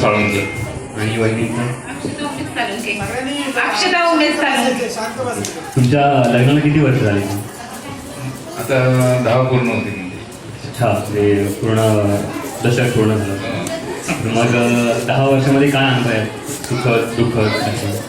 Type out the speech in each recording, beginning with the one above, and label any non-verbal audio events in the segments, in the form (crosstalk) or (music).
साळुंके आणि तुमच्या लग्नाला किती वर्ष झाली? आता दहा पूर्ण होते म्हणजे अच्छा म्हणजे पूर्ण दशक पूर्ण झालं. मग दहा वर्षामध्ये काय अनुभव आहे सुखद दुःखद असं.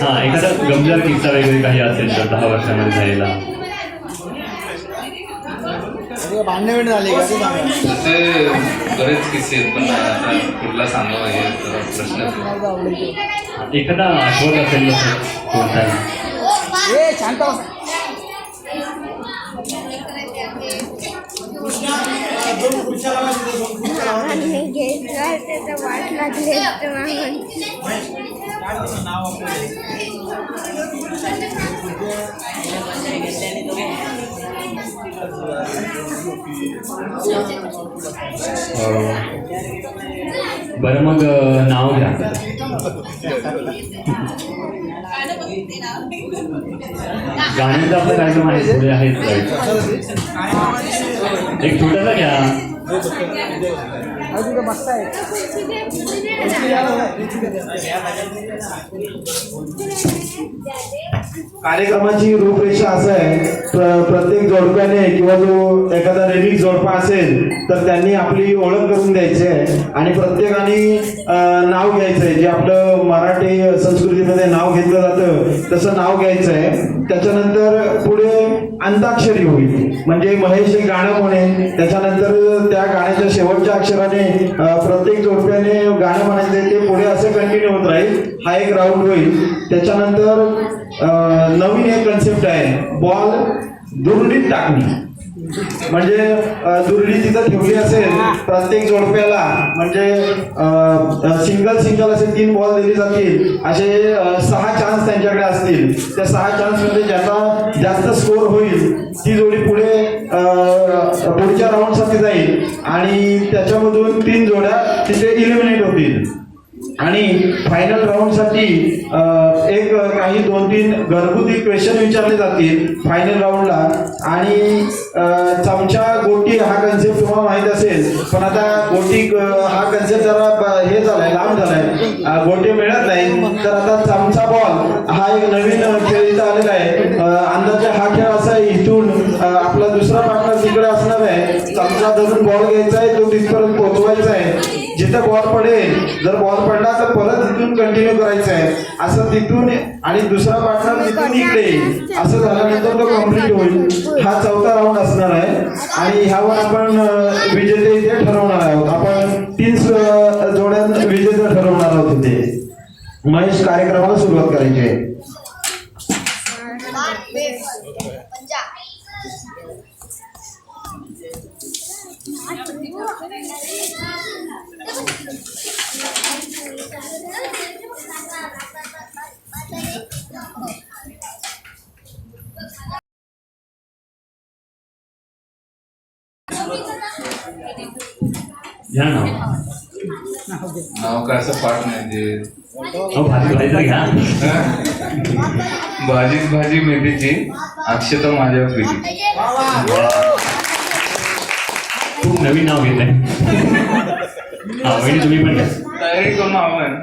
हा एखादा गमजार किस्सा वगैरे काही असेल तर दहा वर्षामध्ये झालेला अरे भांडण झाले तसे बरेच किस्से आहेत पण आता कुठला सांगावा हे आहे. एखादा आठवत असेल ना कोणता ए शांत वाट लागली असतं नाव बरं मग नाव घ्या. गाण्याचा आपला कार्यक्रम आहे पुढे आहेत एक छोटासा घ्या. तिथं मस्त आहे कार्यक्रमाची रूपरेषा असं आहे प्र- प्रत्येक जोडप्याने किंवा जो एखादा रेडी जोडपा असेल तर त्यांनी आपली ओळख करून द्यायची आहे आणि प्रत्येकाने नाव घ्यायचं आहे. जे आपलं मराठी संस्कृतीमध्ये नाव घेतलं जातं तसं नाव घ्यायचं आहे. त्याच्यानंतर पुढे अंताक्षरी होईल. म्हणजे महेश गाणं म्हणेल त्याच्यानंतर त्या गाण्याच्या शेवटच्या अक्षराने प्रत्येक जोडप्याने गाणं म्हणायचं ते पुढे असं कंटिन्यू होत राहील. हा एक राऊंड होईल. त्याच्यानंतर नवीन एक कन्सेप्ट आहे. बॉल दुर्डीत टाकणे. म्हणजे दुरडी तिथं ठेवली असेल प्रत्येक जोडप्याला म्हणजे सिंगल सिंगल असे तीन बॉल दिले जातील. असे सहा चान्स त्यांच्याकडे असतील. त्या सहा चान्समध्ये ज्याचा जास्त स्कोर होईल ती जोडी पुढे पुढच्या राऊंडसाठी जाईल. आणि त्याच्यामधून तीन जोड्या तिथे इलिमिनेट होतील. आणि फायनल राऊंडसाठी एक काही दोन तीन घरगुती क्वेश्चन विचारले जातील फायनल राऊंडला आणि चमचा गोटी हा कन्सेप्ट तुम्हाला माहीत असेल. पण आता गोटी हा कन्सेप्ट जरा हे झालाय लांब झालाय. गोटी मिळत नाही. तर आता चमचा बॉल हा एक नवीन खेळ इथं आलेला आहे. अंदाजे हा खेळ असा आहे इथून आपला दुसरा पार्टनर तिकडे असणार आहे. चमचा धरून बॉल घ्यायचा आहे तो तिथपर्यंत पोहोचवायचा आहे. जिथं बॉल पडेल जर बॉल पडला तर परत तिथून कंटिन्यू करायचं आहे असं तिथून आणि दुसरा पार्टनर तिथून इकडे येईल. असं झाल्यानंतर तो कंप्लीट होईल. हा चौथा राऊंड असणार आहे. आणि ह्यावर आपण विजेते इथे ठरवणार आहोत. आपण तीन जोड्या विजेते ठरवणार आहोत इथे. महेश कार्यक्रमाला सुरुवात करायची आहे. घ्या नाव नाव काय असं पाठ नाही अहो भाजी भाजी तर घ्या. भाजीच भाजी मेथीची अक्षता माझ्या प्रीती खूप नवीन नाव घेत आहे हा वहिनी तुम्ही पण घ्या. तयारी करून हवं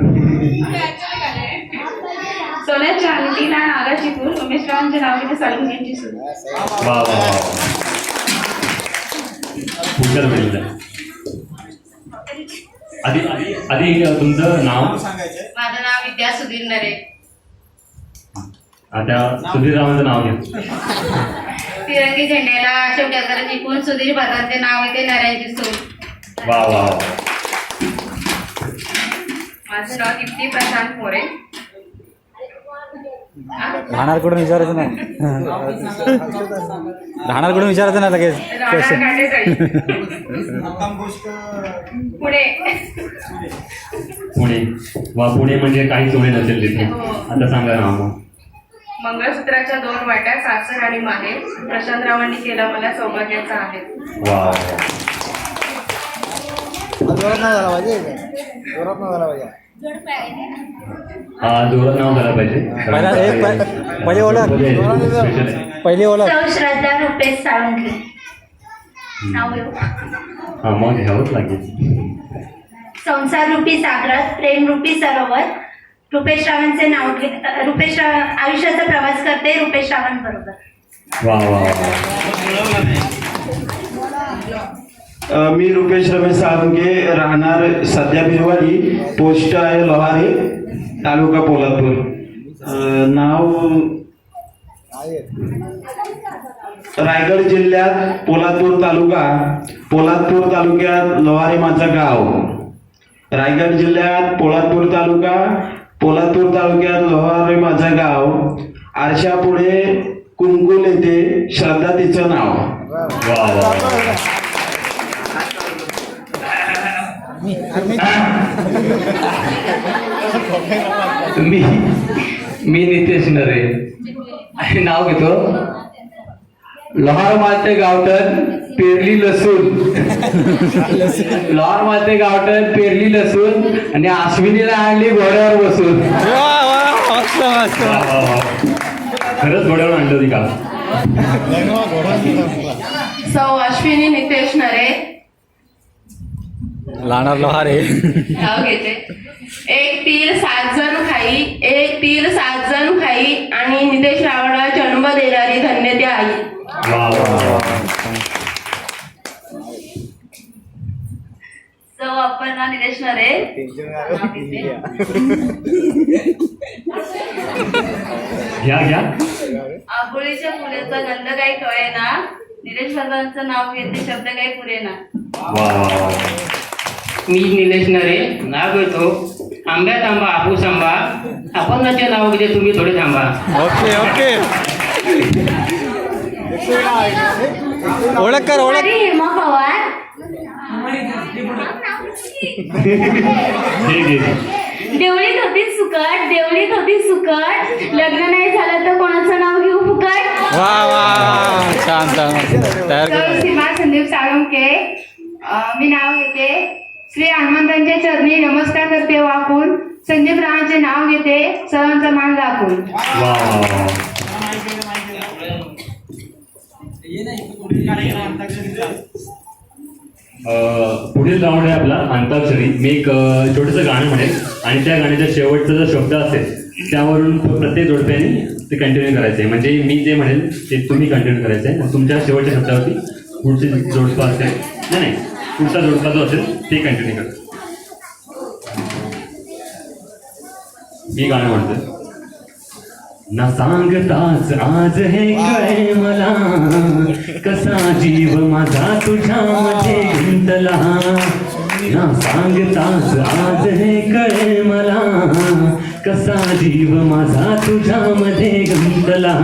सोन्या चांदीना नागाची फूल उमेश रावांच्या नावाने साळुंकेची सून वा वा वा वा. पुढच्याच वेळेला आधी आधी तुमचं नाव? माझं नाव विद्या सुधीर नरे. आता सुधीररावांचं नाव घ्या. तिरंगी झेंड्याला शेवट्याकडे जिंकून सुधीर भटांचे नाव येते नऱ्यांची सून. वा वा वा. माझं नाव दीप्ती प्रशांत मोरे. राहणारकडून विचारायचं नाही. राहणारकडून विचारायचं नाही लगेच. क्वेश्चन पुणे. वा पुणे म्हणजे काही चोरी नसेल तिथे. आता सांगा ना मग मंगळसूत्राच्या दोन वाट्या सासर आणि माहेर. प्रशांतरावांनी केला मला सौभाग्याचा आहे. वा. जोरात नाही झाला पाहिजे. जोरात नाही झाला पाहिजे. हा जोरात नाव झाला पाहिजे. पहिला ओळख. पहिली ओळख. सौ श्रद्धा रुपेश साळुंके नाव हा मग घ्यावंच लागेल. संसार रूपी सागरात प्रेम रूपी सरोवर. रुपेश रावांचे नाव घे रुपेश राव आयुष्याचा प्रवास करते रुपेश रावांबरोबर. वा वा वा. मी रुपेश रमेश साळुंके राहणार सध्या बिरवाडी पोस्ट आहे लोहारे तालुका पोलादपूर. नाव रायगड जिल्ह्यात पोलादपूर तालुका पोलादपूर तालुक्यात लोहारे माझं गाव. रायगड जिल्ह्यात पोलादपूर तालुका पोलादपूर तालुक्यात लोहारे माझं गाव. आरशापुढे कुंकुल येथे श्रद्धा तिचं नाव. वा मी. मी नितेश नरे. आणि नाव घेतो. लोहार माते गावठण पेरली लसूण. लोहार माते गावठण पेरली लसूण आणि अश्विनीला आणली घोड्यावर बसून. खरंच घोड्यावर आणलं होती का? सौ अश्विनी नितेश नरे. लहानार लोहारे नाव घेते एक तीर सात जण खाई एक तीर सात जण खाई आणि नितेश रावणला जन्म देणारी धन्य ती आई. सौ नरे घ्या घ्या. आंबोळीच्या फुलेचा गंध काही कळेना. निलेश दादांचं नाव घेते शब्द काही वा वा. मी निलेश नरे नाव घेतो आंब्यात आंबा हापूस आंबा. अपंगाचे नाव घेते तुम्ही थोडे थांबा. Okay okay. ओळख कर ओळख. हेमा पवार. देवळीत होती सुकट देवळीत होती सुकट. लग्न नाही झालं तर कोणाचं नाव घेऊ फुकट? वा वा छान छान. तयार सर कर सीमा संदीप साळुंके. मी नाव घेते. श्री हनुमंतांच्या चरणी नमस्कार करते हो वाकून संदीप रावांचे नाव घेते सर्वांचा मान राखून पुढील राऊंड आहे आपला अंताक्षरी. मी एक छोटंसं गाणं म्हणेल. आणि त्या गाण्याचा शेवटचा जो शब्द असेल त्यावरून प्रत्येक जोडप्याने ते कंटिन्यू करायचं आहे म्हणजे मी जे म्हणेल ते तुम्ही कंटिन्यू करायचं आहे तुमच्या शेवटच्या शब्दावरती पुढचे जोडपा असेल नाही. पुढचा जोडपा जो असेल ते कंटिन्यू करा. मी गाणं म्हणतोय. ना सांगताच आज हे कळे मला. कसा जीव माझा तुझ्यामध्ये गुंतला. ना सांगताच आज हे कळे मला. कसा जीव माझा तुझ्यामध्ये गुंतला.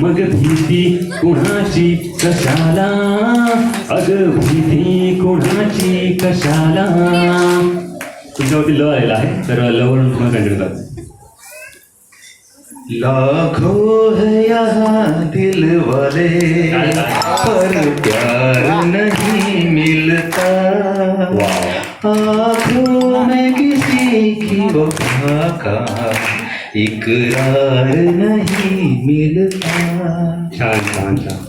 मग भीती कुणाची कशाला? अग भीती कुणाची कशाला? तुमच्यावरती ल आलेला आहे तर ल वरून तुम्हाला कंटिन्यू करा लाखों है यहाँ दिल वाले पर प्यार नहीं मिलता। आँखों में किसी की वफा का इकरार नहीं मिलता छान छान छान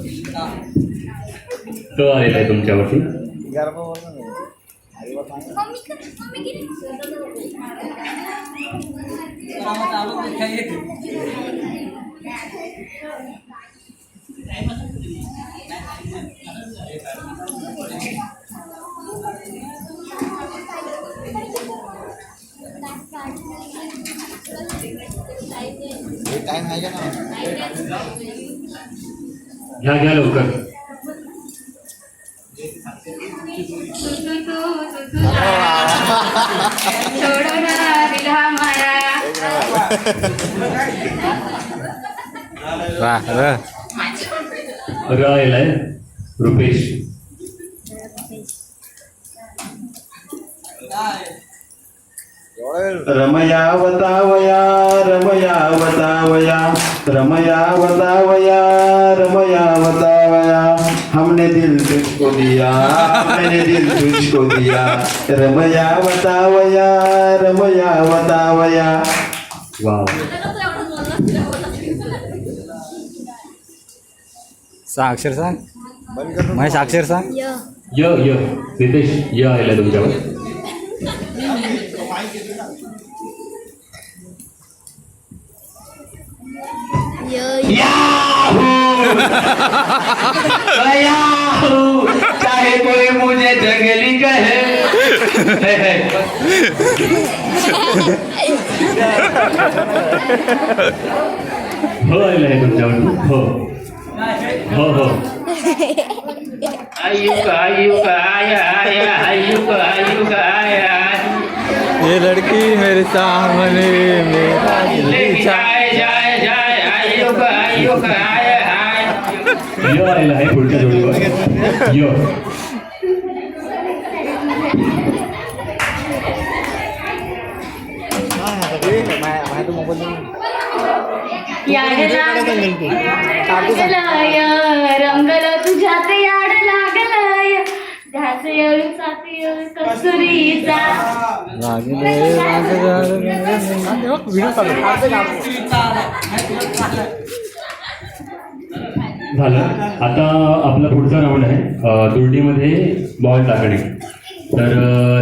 तो आलेला आहे तुमच्यावरती घ्या घ्या लवकर. र र रुपेश. रमया वतावया रमया वतावया रमया वतावया रमया वतावया हमने दिल तुझको दिया मैंने दिल तुझको दिया. रमया वतावया रमया वतावया वा सांग अक्षर सांग. महेश अक्षर सांग. य. य य. नितेश य आलेला तुमच्यावर. य (laughs) चाहे कोई मुझे जंगली कहे। हो हो। हो हो। आयुक आयुक आया आया आयुक आयुक आया। ये लड़की मेरे सामने मेरा दिल जाए जाए जाए। आयुक आया आया य आलेला आहे पुढच्या जोडीवर य रंगल तुझ्यात याड लागलय ध्यास येळ साथी कस्तुरीचा लागले झालं. आता आपला पुढचा राऊंड आहे. दुर्डीमध्ये बॉल टाकणे. तर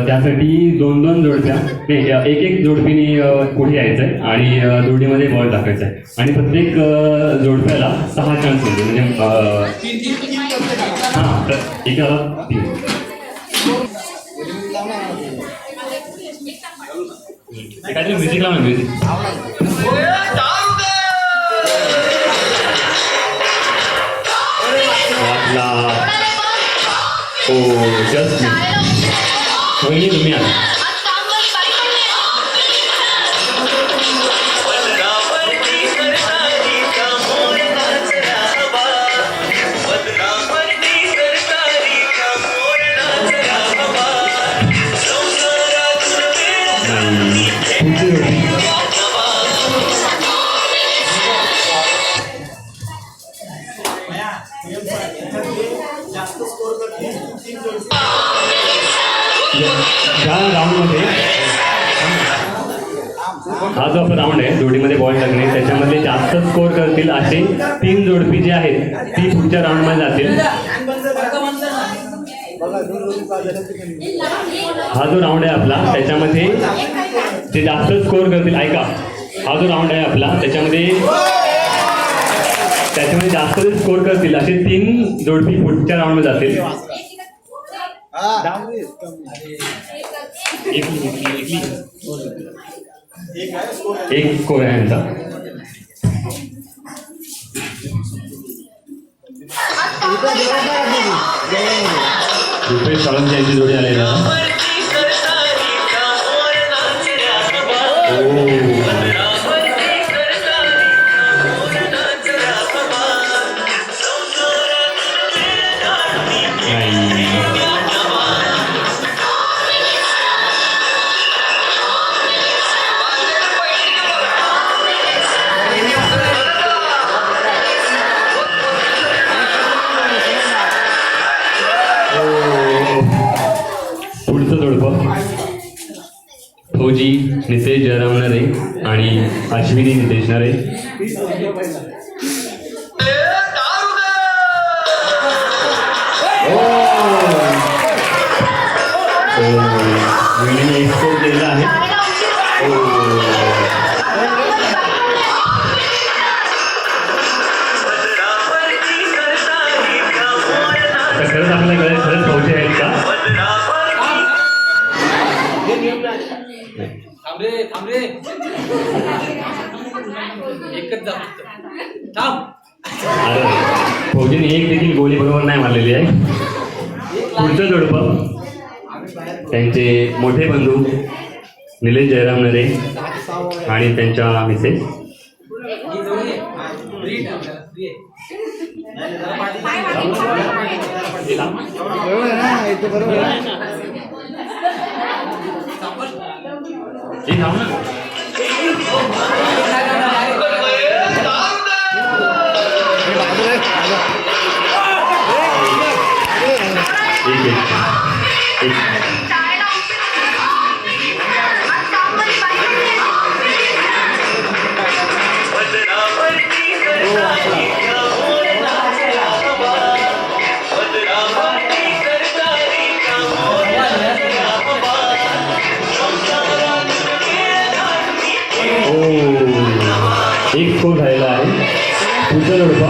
त्यासाठी दोन दोन जोडप्या नाही एक एक जोडपीने पुढे यायचं आहे आणि दुर्डीमध्ये बॉल टाकायचा आहे. आणि प्रत्येक जोडप्याला सहा चान्स होते. म्हणजे हा हां तर एकाला तीन काहीतरी म्युझिक लावा म्युझिक वाटला हो जस्ट वहिनी तुम्ही आला नाही या राऊंडमध्ये. हा जो आपण राऊंड आहे जोडीमध्ये बॉल टाकणे त्याच्यामध्ये जास्त स्कोर करतील असे तीन जोडपी जी आहेत ती पुढच्या राऊंडमध्ये जातील. हा जो राऊंड आहे आपला त्याच्यामध्ये जे जास्त स्कोर करतील ऐका. हा जो राऊंड आहे आपला त्याच्यामध्ये त्याच्यामध्ये जास्त स्कोर करतील असे तीन जोडपी पुढच्या राऊंडमध्ये जातील. एक स्कोर आहे यांचा? रुपेश साळंत यांची जोडी आलेली आहे. जयराम नरे आणि अश्विनी नितेश नरे निलेश जयराम नरे आणि त्यांच्या मिसेस बरोबर आहे. पुढचा जोडपा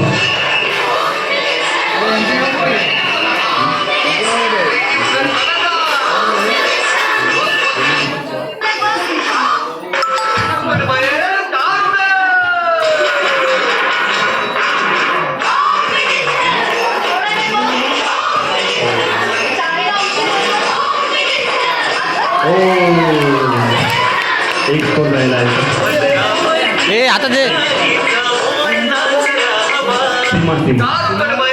ओ एक स्कोर राहिला आहे ए म्हणते